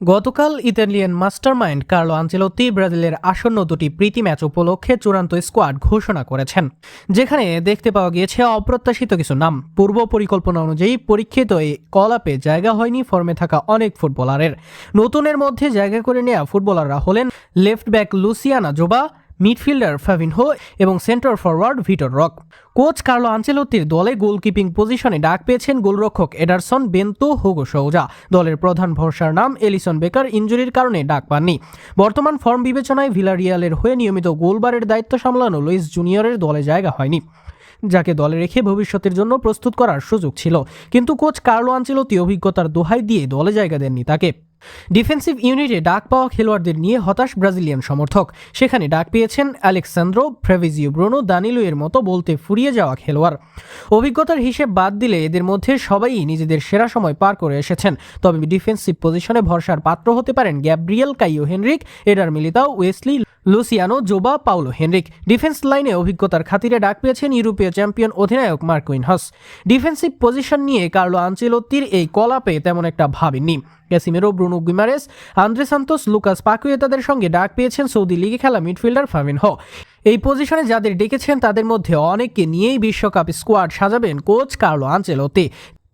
গতকাল Italian mastermind Carlo আঞ্চেলোতি ব্রাজিলের আসন্ন দুটি প্রীতি ম্যাচ উপলক্ষে চূড়ান্ত স্কোয়াড ঘোষণা করেছেন, যেখানে দেখতে পাওয়া গিয়েছে অপ্রত্যাশিত কিছু নাম। পূর্ব পরিকল্পনা অনুযায়ী পরীক্ষিত এই কলাপে জায়গা হয়নি ফর্মে থাকা অনেক ফুটবলারের। নতুনের মধ্যে জায়গা করে নেওয়া ফুটবলাররা হলেন left back Luciano Juba midfielder Fabinho এবং centre forward Vitor Roque coach Carlo আঞ্চেলোত্তির দলে গোলকিপিং পজিশনে ডাক পেয়েছেন গোলরক্ষক এডারসন বেন্তো হোগো সৌজা দলের প্রধান ভরসার নাম এলিসন বেকার ইঞ্জুরির কারণে ডাক পাননি। বর্তমান ফর্ম বিবেচনায় ভিলারিয়ালের হয়ে নিয়মিত গোলবারের দায়িত্ব সামলানো লুইস জুনিয়রের দলে জায়গা হয়নি। যাকে দলে রেখে ভবিষ্যতের জন্য প্রস্তুত করার সুযোগ ছিল। কিন্তু কোচ কার্লো আঞ্চেলোতি অভিজ্ঞতার দোহাই দিয়ে দলে জায়গা দেননি তাকে। ডিফেন্সিভ ইউনিটে ডাক পাওয়া খেলোয়াড়দের নিয়ে হতাশ ব্রাজিলিয়ান সমর্থক। সেখানে ডাক পেয়েছেন অ্যালেকসান্দ্রো ফ্রেভিজিও ব্রোনো দানিলুয়ের মতো বলতে ফুরিয়ে যাওয়া খেলোয়াড়। অভিজ্ঞতার হিসেব বাদ দিলে এদের মধ্যে সবাই নিজেদের সেরা সময় পার করে এসেছেন। তবে ডিফেন্সিভ পজিশনে ভরসার পাত্র হতে পারেন Gabriel Caio Henrique, Eder Militao, Wesley Luciano, Juba Paulo Henrique. Defence লাইনে অভিজ্ঞতার খাতিরে ডাক পেয়েছেন ইউরোপীয় চ্যাম্পিয়ন অধিনায়ক মার্কুইন হস। ডিফেন্সিভ পজিশন নিয়ে কার্লো আঞ্চেলোত্তির এই কলাপে তেমন একটা ভাবেননি Casemiro, Bruno Guimaraes, Andre Santos, Lucas পাকুয়েতাদের সঙ্গে ডাক পেয়েছেন সৌদি লিগে খেলা মিডফিল্ডার ফামিন হ। এই পজিশনে যাদের ডেকেছেন তাদের মধ্যে অনেককে নিয়েই বিশ্বকাপ স্কোয়াড সাজাবেন কোচ কার্লো আঞ্চেলোতে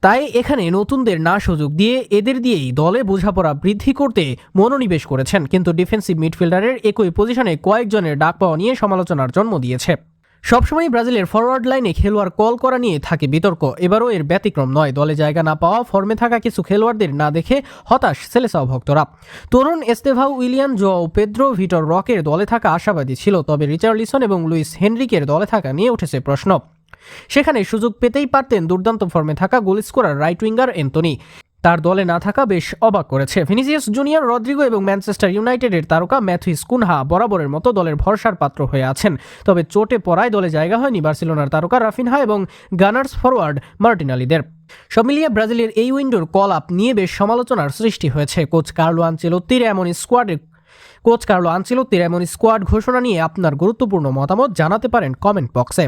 তাই এখানে নতুনদের না সুযোগ দিয়ে এদের দিয়েই দলে বোঝাপড়া বৃদ্ধি করতে মনোনিবেশ করেছেন। কিন্তু ডিফেন্সিভ মিডফিল্ডারের একই পজিশনে কয়েকজনের ডাক পাওয়া নিয়ে সমালোচনার জন্ম দিয়েছে। সবসময় ব্রাজিলের ফরওয়ার্ড লাইনে খেলোয়াড় কল করা নিয়ে থাকে বিতর্ক। এবারও এর ব্যতিক্রম নয়। দলে জায়গা না পাওয়া ফর্মে থাকা কিছু খেলোয়াড়দের না দেখে হতাশ সেলেসাও ভক্তরা। তরুণ Estevao Willian Joao, Pedro, Vitor রকের দলে থাকা আশাবাদী ছিল, তবে রিচার্লিসন এবং লুইস হেনরিকের দলে থাকা নিয়ে উঠেছে প্রশ্ন। সেখানে সুযোগ পেতেই পারতেন দুর্দান্ত ফর্মে থাকা goal scorer right winger Antony তার দলে না থাকা বেশ অবাক করেছে। ভিনিসিয়াস জুনিয়র রদ্রিগো এবং ম্যানচেস্টার ইউনাইটেডের তারকা ম্যাথুইস কুনহা বরাবরের মতো দলের ভরসার পাত্র হয়ে আছেন। তবে চোটে পড়ায় দলে জায়গা হয়নি বার্সেলোনার তারকা রাফিনহা এবং গানার্স ফরওয়ার্ড মার্টিনালিদের সব মিলিয়ে ব্রাজিলের এই উইন্ডোর কল আপ নিয়ে বেশ সমালোচনার সৃষ্টি হয়েছে। কোচ কার্লো আঞ্চেলোত্তির এমন স্কোয়াডে কোচ কার্লো আঞ্চেলোত্তির এমন স্কোয়াড ঘোষণা নিয়ে আপনার গুরুত্বপূর্ণ মতামত জানাতে পারেন কমেন্ট বক্সে।